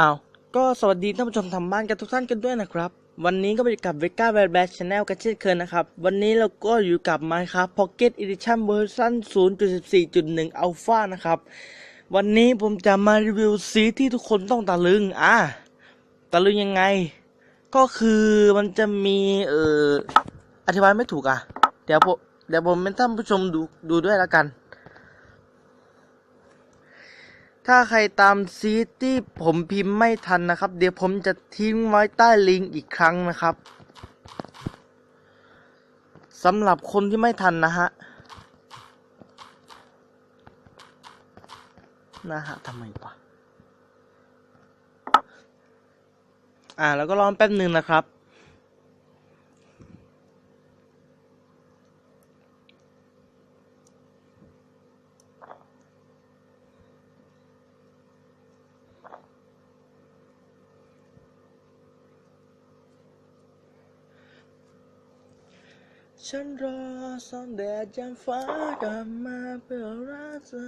อ้าวก็สวัสดีท่านผู้ชมทางบ้านกันทุกท่านกันด้วยนะครับ วันนี้ก็ไปกับเวก้าแบดแบชแนลกันเช่นเคยนะครับ วันนี้เราก็อยู่กับ Minecraft Pocket Edition เวอร์ชัน0.14.1 Alpha นะครับ วันนี้ผมจะมารีวิวซีที่ทุกคนต้องตะลึง อะ ตะลึงยังไง ก็คือมันจะมีเอ่ออธิบายไม่ถูกอะ เดี๋ยวผมเดี๋ยวผมเป็นท่านผู้ชมดูดูด้วยแล้วกัน ถ้าใครตามซีที่ผมพิมพ์ไม่ทันนะครับ เดี๋ยวผมจะทิ้งไว้ใต้ลิงก์อีกครั้งนะครับสำหรับคนที่ไม่ทันนะฮะนะฮะทำไมวะอ่า แล้วก็รอแป๊บหนึ่งนะครับ ฉันรอส่องแดดยามฟ้ากลับมาเพื่อรักเธอ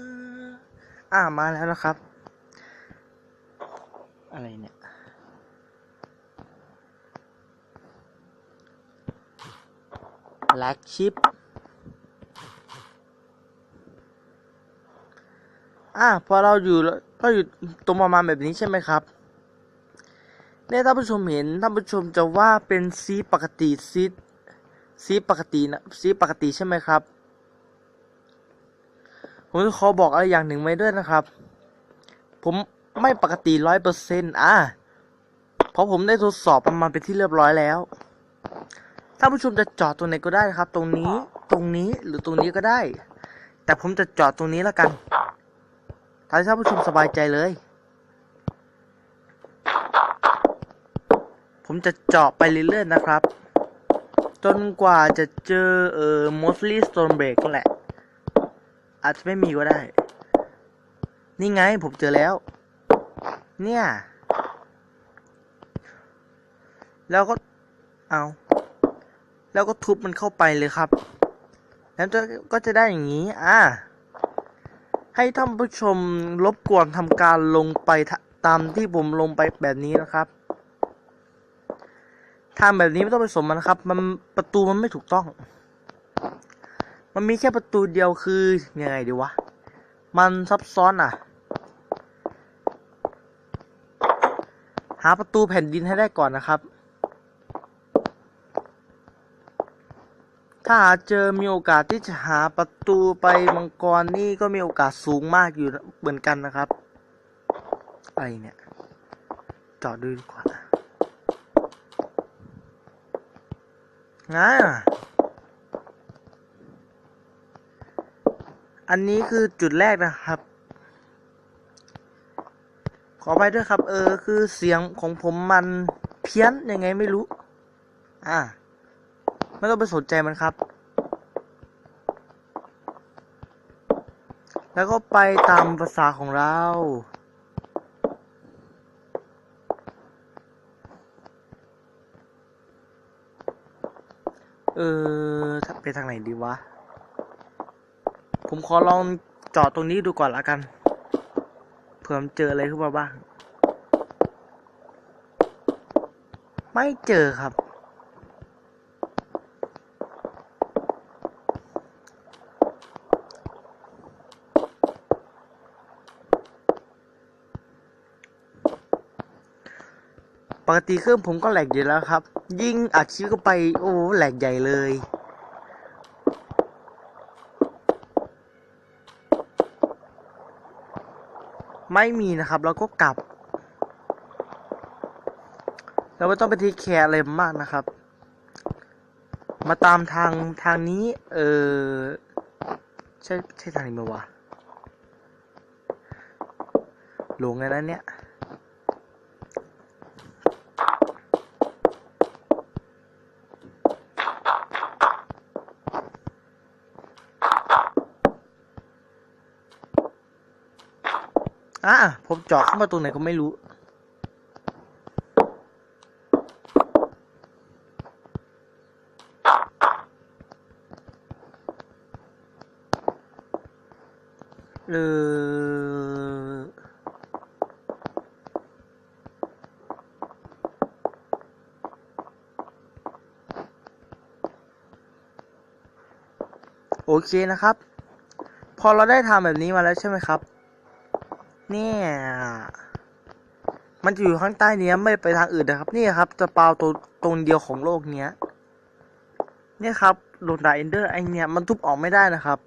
อ่ามาแล้วนะครับ อะไรเนี่ยแลกชิป อ่าพอเราอยู่แล้วก็อยู่ตรงประมาณแบบนี้ใช่ไหมครับเนี่ยท่านผู้ชมเห็นท่านผู้ชมจะว่าเป็นซีปกติซี ซีปกตินะซีปกติใช่ไหมครับ ผมจะขอบอกอะไรอย่างหนึ่งไว้ด้วยนะครับ ผมไม่ปกติร้อยเปอร์เซ็นต์อะเพราะผมได้ทดสอบประมาณเป็นที่เรียบร้อยแล้วท่านผู้ชมจะจอดตรงไหนก็ได้ครับ ตรงนี้ตรงนี้หรือตรงนี้ก็ได้ แต่ผมจะจอดตรงนี้แล้วกันทำให้ท่านผู้ชมสบายใจเลย ผมจะเจาะไปเรื่อยๆนะครับ จนกว่าจะเจอเอ่อ mostly stone break แหละ อาจจะไม่มีก็ได้ นี่ไงผมเจอแล้ว เนี่ย แล้วก็ เอา แล้วก็ทุบมันเข้าไปเลยครับ แล้วจะก็จะได้อย่างนี้ อ่า ให้ท่านผู้ชมรบกวนทำการลงไปตามที่ผมลงไปแบบนี้นะครับ ทำแบบนี้ไม่ต้องไปสมมันนะครับ มันประตูมันไม่ถูกต้อง มันมีแค่ประตูเดียวคือยังไงดีวะ มันซับซ้อนอะ หาประตูแผ่นดินให้ได้ก่อนนะครับ ถ้าหาเจอมีโอกาสที่จะหาประตูไปมังกรนี่ก็มีโอกาสสูงมากอยู่เหมือนกันนะครับ อะไรเนี่ย จอดดูดีกว่า อ่าอันนี้คือจุดแรกนะครับ ขอไปด้วยครับ เออ คือเสียงของผมมันเพี้ยนยังไงไม่รู้ อ่าไม่ต้องไปสนใจมันครับ แล้วก็ไปตามภาษาของเรา เออไปทางไหนดีวะ ผมขอลองจอดตรงนี้ดูก่อนละกัน เผื่อมันเจออะไรขึ้นมาบ้าง ไม่เจอครับ ปกติเครื่องผมก็แหลกอยู่แล้วครับ ยิ่งอัดคลิปเข้าไปโอ้แหลกใหญ่เลยไม่มีนะครับแล้วก็กลับ เราไม่ต้องไปทีแคร์อะไรมากนะครับ มาตามทางทางนี้ เออใช่ใช่ทางนี้ไหมวะหลงไงนะเนี่ย อะผมจอดเข้ามาตรงไหนก็ไม่รู้ เออโอเคนะครับ พอเราได้ทำแบบนี้มาแล้วใช่ไหมครับ เนี่ย มันจะอยู่ข้างใต้เนี้ยไม่ไปทางอื่นนะครับ นี่ครับจะเปาตัวตรงเดียวของโลกเนี้ย เนี่ยครับโดนดาเอนเดอร์ไอเนี่ยมันทุบออกไม่ได้นะครับ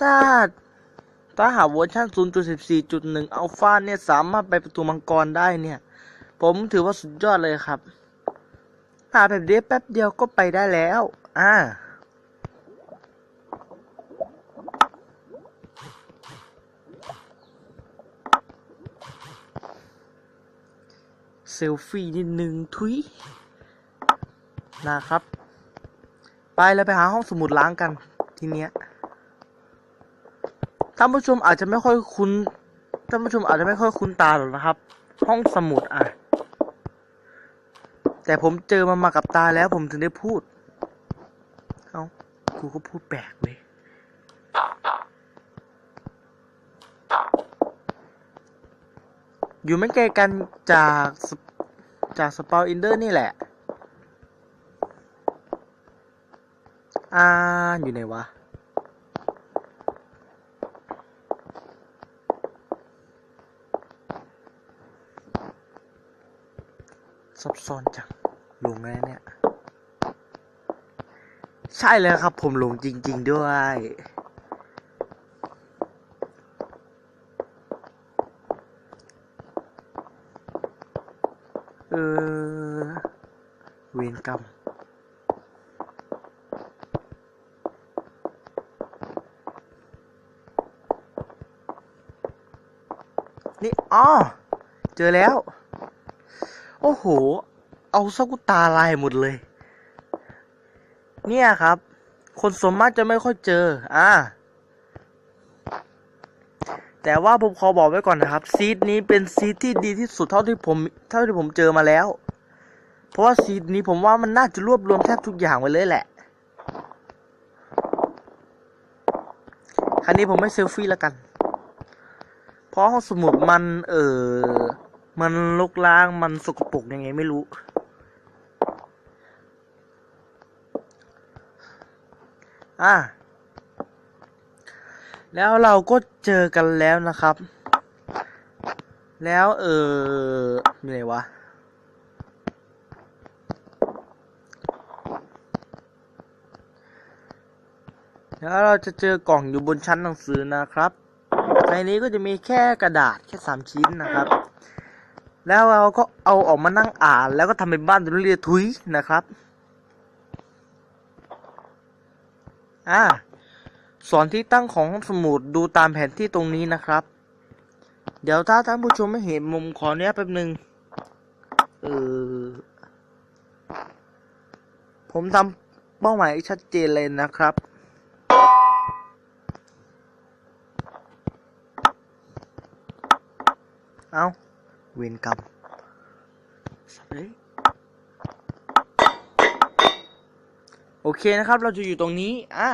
ถ้าถ้าหาเวอร์ชัน0.14.1อัลฟาเนี่ยสามารถไปประตูมังกรได้เนี่ย ผมถือว่าสุดยอดเลยครับ หาแบบเดียแป๊บเดียวก็ไปได้แล้ว อ่า เซลฟี่นิดนึงทุยนะครับ ไปแล้วไปหาห้องสมุดล้างกันทีเนี้ยท่านผู้ชมอาจจะไม่ค่อยคุ้นท่านผู้ชมอาจจะไม่ค่อยคุ้นตาหรอกนะครับ ห้องสมุดอะ แต่ผมเจอมันมากับตาแล้วผมถึงได้พูดเอ้ากูก็พูดแปลกเว้ยอยู่ไม่ไกลกันจากส จากสปาวอินเดอร์นี่แหละ อ่า อยู่ไหนวะ ซับซ้อนจังหลงแล้วเนี่ย ใช่เลยครับผมหลงจริง ๆ ด้วย เออ เว รกรรม นี่อ๋อเจอแล้ว โอ้โห เอาซกุตาลายหมดเลย เนี่ยครับ คนสมมากจะไม่ค่อยเจอ อ่าแต่ว่าผมขอบอกไว้ก่อนนะครับ ซีดนี้เป็นซีดที่ดีที่สุดเท่าที่ผมเท่าที่ผมเจอมาแล้ว เพราะว่าซีดนี้ผมว่ามันน่าจะรวบรวมแทบทุกอย่างไว้เลยแหละคันนี้ผมไม่เซลฟี่แล้วกัน เพราะห้องสมุดมัน เออมันลกล้าง มันสกปรกยังไงไม่รู้ อะ แล้วเราก็เจอกันแล้วนะครับ แล้วเออมีอะไรวะ แล้วเราจะเจอกล่องอยู่บนชั้นหนังสือนะครับ ในนี้ก็จะมีแค่กระดาษแค่สามชิ้นนะครับ แล้วเราก็เอาออกมานั่งอ่านแล้วก็ทำเป็นบ้านตัวเรียทุยนะครับ อ่าสอนที่ตั้งของห้องสมุดดูตามแผนที่ตรงนี้นะครับ เดี๋ยวถ้าท่านผู้ชมไม่เห็นมุมขอเนี้ยแป๊บหนึ่งเออผมทำเป้าหมายชัดเจนเลยนะครับ เอาเวรกรรมสัตว์เอ้ยโอเคนะครับ เราจะอยู่ตรงนี้ อ่า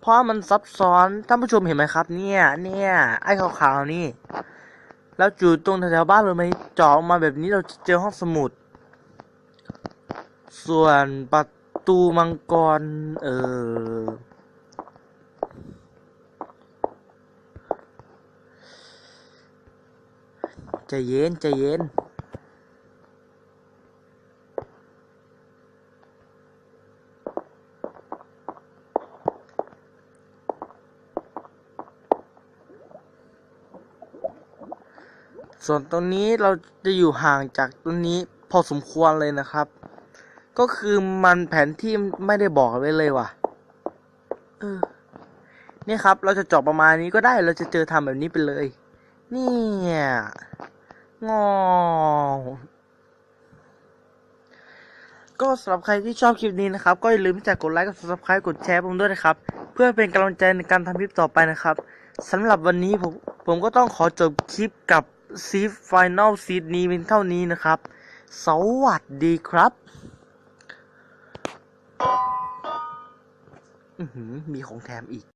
เพราะมันซับซ้อน ท่านผู้ชมเห็นไหมครับ เนี่ย เนี่ย ไอ้ขาวๆนี่ แล้วจุดตรงแถวๆบ้านเราไหมเจาะมาแบบนี้เราจะเจอห้องสมุด ส่วนประตูมังกร เออ ใจเย็นใจเย็นส่วนตรงนี้เราจะอยู่ห่างจากตรงนี้พอสมควรเลยนะครับ ก็คือมันแผนที่ไม่ได้บอกไว้เลยว่ะเออเนี่ยครับ เราจะเจาะประมาณนี้ก็ได้ เราจะเจอทำแบบนี้ไปเลย เนี่ย งอก็สำหรับใครที่ชอบคลิปนี้นะครับ ก็อย่าลืมที่จะกดไลค์กด subscribe กดแชร์ผมด้วยนะครับ เพื่อเป็นกำลังใจในการทำคลิปต่อไปนะครับสำหรับวันนี้ผมผมก็ต้องขอจบคลิปกับซีฟไฟแนลซีดนี้เป็นเท่านี้นะครับ สวัสดีครับอืมีของแถมอีก